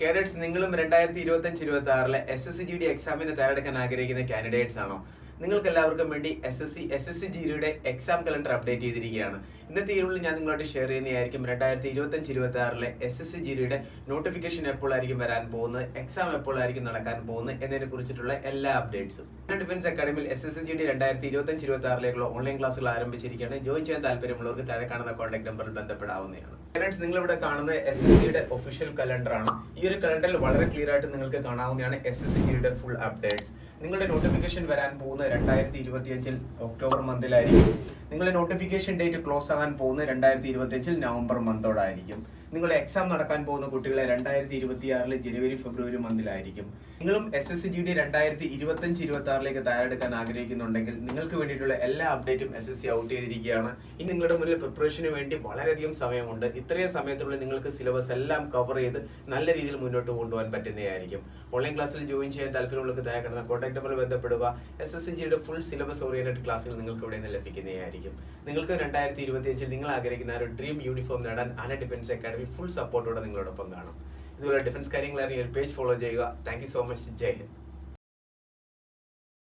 Cadets നിങ്ങളും രണ്ടായിരത്തി ഇരുപത്തി അഞ്ച് ഇരുപത്തി ആറിലെ S S C G D എക്സാമിന് തയ്യാറെടുക്കാൻ ആഗ്രഹിക്കുന്ന കാൻഡിഡേറ്റ്സ് ആണോ? നിങ്ങൾക്ക് എല്ലാവർക്കും വേണ്ടി S S C S S C ജിയുടെ എക്സാം കലണ്ടർ അപ്ഡേറ്റ് ചെയ്തിരിക്കുകയാണ്. ഇന്നത്തെ ഈ ഞാൻ നിങ്ങളോട് ഷെയർ ചെയ്യുന്നതായിരിക്കും. രണ്ടായിരത്തി ഇരുപത്തി അഞ്ച് ഇരുപത്തി ആറിലെ എസ് എസ് സി ജിയുടെ നോട്ടിഫിക്കേഷൻ എപ്പോഴായിരിക്കും വരാൻ പോകുന്നത് എക്സാം എപ്പോഴായിരിക്കും നടക്കാൻ പോകുന്നത് എന്നതിനെ കുറിച്ചിട്ടുള്ള എല്ലാ അപ്ഡേറ്റ്സും defence അക്കാഡമിയിൽ S S C G D രണ്ടായിരത്തി ഇരുപത്തി അഞ്ച് ഇരുപത്തി ആറിലേക്കുള്ള ഓൺലൈൻ ക്ലാസ്സുകൾ ആരംഭിച്ചിരിക്കുകയാണ്. ജോയിൻ ചെയ്യാൻ താല്പര്യമുള്ളവർക്ക് താഴെ കാണുന്ന കോൺടാക്ട് നമ്പറിൽ ബന്ധപ്പെടാവുന്നതാണ്. ഫ്രണ്ട്സ് നിങ്ങൾ ഇവിടെ കാണുന്നത് എസ് എസ് സിയുടെ ഒഫീഷ്യൽ കലണ്ടർ ആണ്. ഈ ഒരു കലണ്ടറിൽ വളരെ ക്ലിയർ ആയിട്ട് നിങ്ങൾക്ക് കാണാവുന്നതാണ് എസ് എസ് സിയുടെ ഫുൾ അപ്ഡേറ്റ്സ് നിങ്ങളുടെ നോട്ടിഫിക്കേഷൻ വരാൻ പോകുന്ന രണ്ടായിരത്തി ഇരുപത്തി അഞ്ചിൽ ഒക്ടോബർ മന്തിലായിരിക്കും നിങ്ങളുടെ നോട്ടിഫിക്കേഷൻ ഡേറ്റ് ക്ലോസ് ആകാൻ പോകുന്നത് രണ്ടായിരത്തി ഇരുപത്തി അഞ്ചിൽ നവംബർ മന്തോടായിരിക്കും നിങ്ങളുടെ എക്സാം നടക്കാൻ പോകുന്ന കുട്ടികളെ രണ്ടായിരത്തി ഇരുപത്തി ആറിലെ ജനുവരി ഫെബ്രുവരി മന്തിലായിരിക്കും. നിങ്ങളും S S C G D രണ്ടായിരത്തി ഇരുപത്തി അഞ്ച് ഇരുപത്തി ആറിലേക്ക് തയ്യാറെടുക്കാൻ ആഗ്രഹിക്കുന്നുണ്ടെങ്കിൽ നിങ്ങൾക്ക് വേണ്ടിയിട്ടുള്ള എല്ലാ അപ്ഡേറ്റും എസ് എസ് സി ഔട്ട് ചെയ്തിരിക്കുകയാണ്. ഇനി നിങ്ങളുടെ മുന്നിൽ പ്രിപ്പറേഷന് വേണ്ടി വളരെയധികം സമയമുണ്ട്. ഇത്രയും സമയത്തിനുള്ളിൽ നിങ്ങൾക്ക് സിലബസ് എല്ലാം കവർ ചെയ്ത് നല്ല രീതിയിൽ മുന്നോട്ട് കൊണ്ടുപോകാൻ പറ്റുന്നതായിരിക്കും. ഓൺലൈൻ ക്ലാസ്സിൽ ജോയിൻ ചെയ്യാൻ താല്പര്യമുള്ളവർക്ക് താഴെ കിടന്ന കോൺടാക്ട് നമ്പറിൽ ബന്ധപ്പെടുക. എസ് എസ് ജിയുടെ ഫുൾ സിലബസ് ഓറിയന്റഡ് ക്ലാസ്സുകൾ നിങ്ങൾക്ക് ഇവിടെ നിന്ന് ലഭിക്കുന്നതായിരിക്കും. നിങ്ങൾക്ക് രണ്ടായിരത്തി ഇരുപത്തിയഞ്ചിൽ നിങ്ങൾ ആഗ്രഹിക്കുന്ന ഒരു ഡ്രീം യൂണിഫോം നേടാൻ അന ഡിഫൻസ് അക്കാഡമി ഫുൾ സപ്പോർട്ടോടെ നിങ്ങളോടൊപ്പം കാണും. ഇതുപോലെ ഡിഫൻസ് കാര്യങ്ങൾ അറിയാൻ പേജ് ഫോളോ ചെയ്യുക. Thank so much Jai Hind.